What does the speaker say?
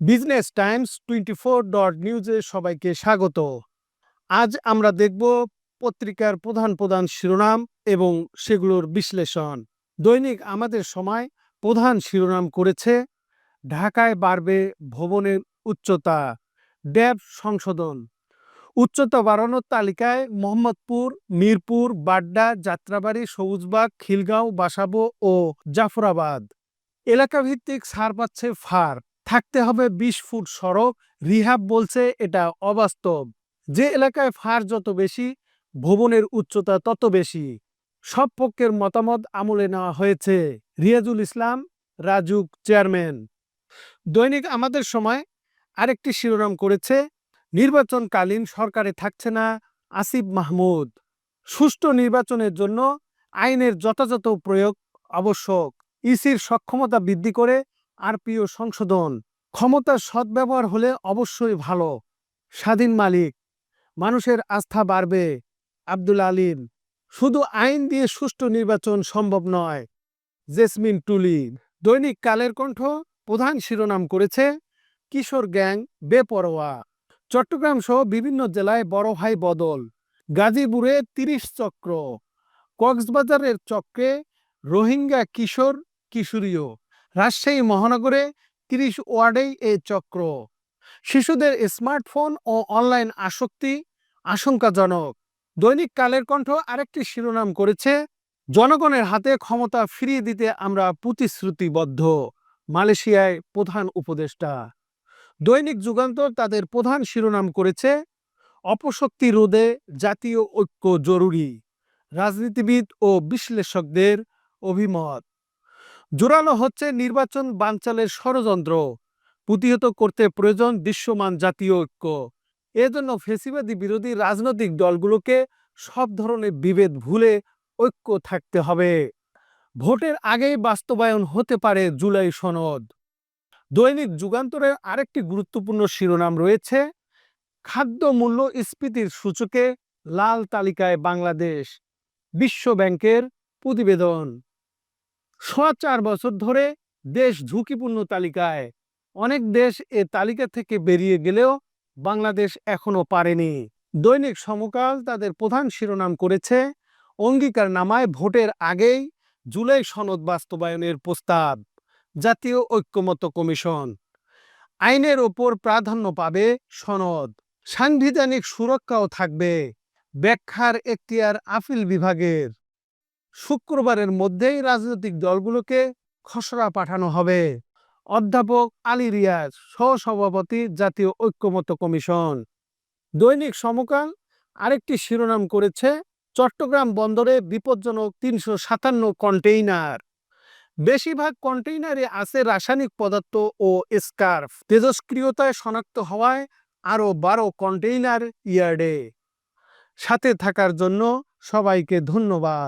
Business times twenty four dot নিউজে সবাইকে স্বাগত। আজ আমরা দেখব পত্রিকার প্রধান প্রধান শিরোনাম এবং সেগুলোর বিশ্লেষণ। দৈনিক আমাদের সময় প্রধান শিরোনাম করেছে, ঢাকায় বাড়বে ভবনের উচ্চতা, ড্যাব সংশোধন। উচ্চতা বাড়ানোর তালিকায় মোহাম্মদপুর, মিরপুর, বাড্ডা, যাত্রাবাড়ি, সবুজবাগ, খিলগাঁও, বাসাবো ও জাফরাবাদ। এলাকাভিত্তিক ছাড় পাচ্ছে ফার। থাকতে হবে বিশ ফুট সড়ক। রিহাব বলছে এটা অবাস্তব। যে এলাকায় ফার যত বেশি, ভবনের উচ্চতা তত বেশি। সব পক্ষের মতামত আমলে নেওয়া হয়েছে। রিয়াজুল ইসলাম, রাজুক চেয়ারম্যান। দৈনিক আমাদের সময় আরেকটি শিরোনাম করেছে, নির্বাচনকালীন সরকারে থাকছে না আসিফ মাহমুদ। সুষ্ঠু নির্বাচনের জন্য আইনের যথাযথ প্রয়োগ আবশ্যক। ইসির সক্ষমতা বৃদ্ধি করে আরপিও সংশোধন, ক্ষমতার সদ্ব্যবহার হলে অবশ্যই ভালো। স্বাধীন মালিক, মানুষের আস্থা বাড়বে, আব্দুল আলিম শুধু আইন দিয়ে সুষ্ঠু নির্বাচন সম্ভব নয়। জেসমিন টুলি, দৈনিক কালের কণ্ঠ প্রধান শিরোনাম করেছে, কিশোর গ্যাং বেপরোয়া। চট্টগ্রাম সহ বিভিন্ন জেলায় বড় ভাই বদল, গাজীপুরে তিরিশ চক্র, কক্সবাজারের চক্রে রোহিঙ্গা কিশোর কিশোরীয় রাজশাহী মহানগরে তিরিশ ওয়ার্ডেই এই চক্র। শিশুদের স্মার্টফোন ও অনলাইন আসক্তি আশঙ্কাজনক। দৈনিক কালের কণ্ঠ আরেকটি শিরোনাম করেছে, জনগণের হাতে ক্ষমতা ফিরিয়ে দিতে আমরা প্রতিশ্রুতিবদ্ধ, মালয়েশিয়ায় প্রধান উপদেষ্টা। দৈনিক যুগান্তর তাদের প্রধান শিরোনাম করেছে, অপশক্তি রোধে জাতীয় ঐক্য জরুরি। রাজনীতিবিদ ও বিশ্লেষকদের অভিমত। জোরালো হচ্ছে নির্বাচন বানচালের ষড়যন্ত্র। প্রতিহত করতে প্রয়োজন দৃশ্যমান জাতীয় ঐক্য। এজন্য ফেসিবাদী বিরোধী রাজনৈতিক দলগুলোকে সব ধরনের বিভেদ ভুলে ঐক্য থাকতে হবে। ভোটের আগেই বাস্তবায়ন হতে পারে জুলাই সনদ। দৈনিক যুগান্তরের আরেকটি গুরুত্বপূর্ণ শিরোনাম রয়েছে, খাদ্য মূল্য স্ফীতির সূচকে লাল তালিকায় বাংলাদেশ। বিশ্ব ব্যাংকের প্রতিবেদন। সোয়া চার বছর ধরে দেশ ঝুঁকিপূর্ণ তালিকায়। অনেক দেশ এ তালিকা থেকে বেরিয়ে গেলেও বাংলাদেশ এখনও পারেনি। দৈনিক সমকাল তাদের প্রধান শিরোনাম করেছে অঙ্গীকার নামায় ভোটের আগেই জুলাই সনদ বাস্তবায়নের প্রস্তাব, জাতীয় ঐক্যমত্য কমিশন। আইনের ওপর প্রাধান্য পাবে সনদ। সাংবিধানিক সুরক্ষাও থাকবে। ব্যাখ্যার এখতিয়ার আপিল বিভাগের। শুক্রবারের মধ্যেই রাজনৈতিক দলগুলোকে খসড়া পাঠানো হবে। অধ্যাপক আলী রিয়াজ, সহসভাপতি জাতীয় ঐক্যমত্য কমিশন। দৈনিক সমকাল আরেকটি শিরোনাম করেছে চট্টগ্রাম বন্দরে বিপজ্জনক তিনশো সাতান্ন কন্টেইনার। বেশিরভাগ কন্টেইনারে আছে রাসায়নিক পদার্থ ও স্কার্ফ। তেজস্ক্রিয়তায় শনাক্ত হওয়ায় আরও বারো কন্টেইনার ইয়ার্ডে। সাথে থাকার জন্য সবাইকে ধন্যবাদ।